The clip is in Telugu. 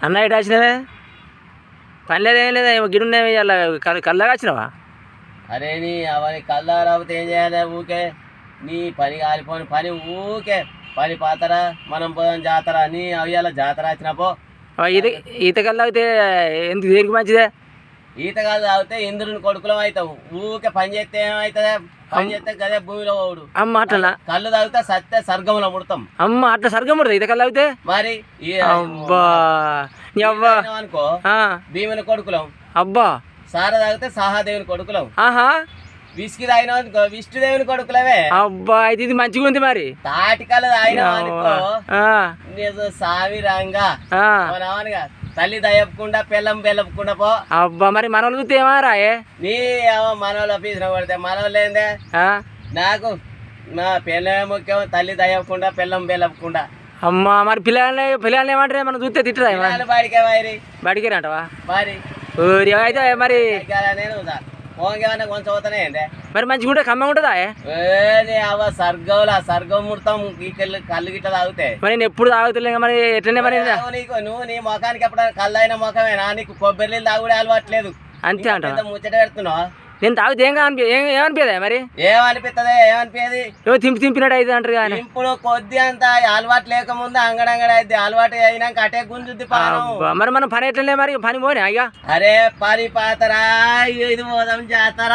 అన్న ఇటు వచ్చినవే పని లేదు ఏం లేదా? గిడున్నాయి అలా కళ్ళగా వచ్చినావా అరే నీ అవని కల్లారాకపోతే ఏం చేయాలి ఊకే నీ పని కాలిపోని పని ఊకే పని పాతరా మనం పోదాం జాతర. నీ అయ్యాల జాతర వచ్చినపో ఈత ఈత కళ్ళు ఎందుకు దేనికి మంచిదే? ఈత కాదు తాగితే ఇంద్రుని కొడుకులం అవుతావు. ఊకే పని చేస్తే ఏమవుతుంది పని చేస్తే గదే భూమిలో ఓడు అమ్మ అట్లా కళ్ళు తాగితే సత్తే స్వర్గంలో ముడతాం అమ్మ అట్లా సరిగ్గా ముడదు ఈత కళ్ళు తాగితే? మరి అనుకో భీముని కొడుకులం. అబ్బా. సార తాగితే సహాదేవుని కొడుకులం. ఆహా. విసికి తాగిన అనుకో విష్ణుదేవుని కొడుకులవే. అబ్బా అయితే ఇది మంచిగా ఉంది మరి. తాటికలు తాగిన అనుకో ఆ, నిజం సావిరంగా. ఆ. మనవనిగా తల్లి దయపకుండా పిల్లం బెల్లపకుండా పో. అబ్బా మరి మన వాళ్ళు చూస్తే ఏమా రాయే నీ మనోళ్ళ పీసిన పడితే మనోళ్ళు ఏందే? ఆ, నాకు నా పిల్లమే ముఖ్యం తల్లి దయపకుండా పిల్లం బెల్లపకుండా అమ్మా మరి పిల్లల్ని పిల్లల్ని ఏమంటారే? మనం చూస్తే తిట్టరా బడికే వారి బడికి అంటవా మరి. అయితే మరి మరి మంచిగా ఉంటే కమ్మ ఉంటుందా సర్గంలా సర్గం ముడతాం కళ్ళు కళ్ళు గిట్ల తాగుతాయి మరి నేను ఎప్పుడు తాగుతులే మరి ఎట్లనే మరి నీకు నువ్వు నీ ముఖానికి ఎప్పుడైనా కళ్ళైన ముఖమేనా? నీకు కొబ్బరి నీళ్ళు తాగుడే అలవాట్లేదు అంతే అంట ముచ్చట పెడుతున్నావు? నేను తాగితే ఏం అనిపి ఏం ఏమనిపించదా మరి? ఏమనిపిస్తుంది ఏమనిపించేది ఏమో తింపి తింపినట్టు అయితే అంటారు కానీ. ఇప్పుడు కొద్ది అంత అలవాటు లేకముందు అంగడంగడ అయితే అలవాటు అయినాక అటే గుంజుద్ది పానం. మరి మనం పని ఎట్లనే మరి? పని పోనీ అయ్యా. అరే పని పాతరా ఇది పోదాం జాతర.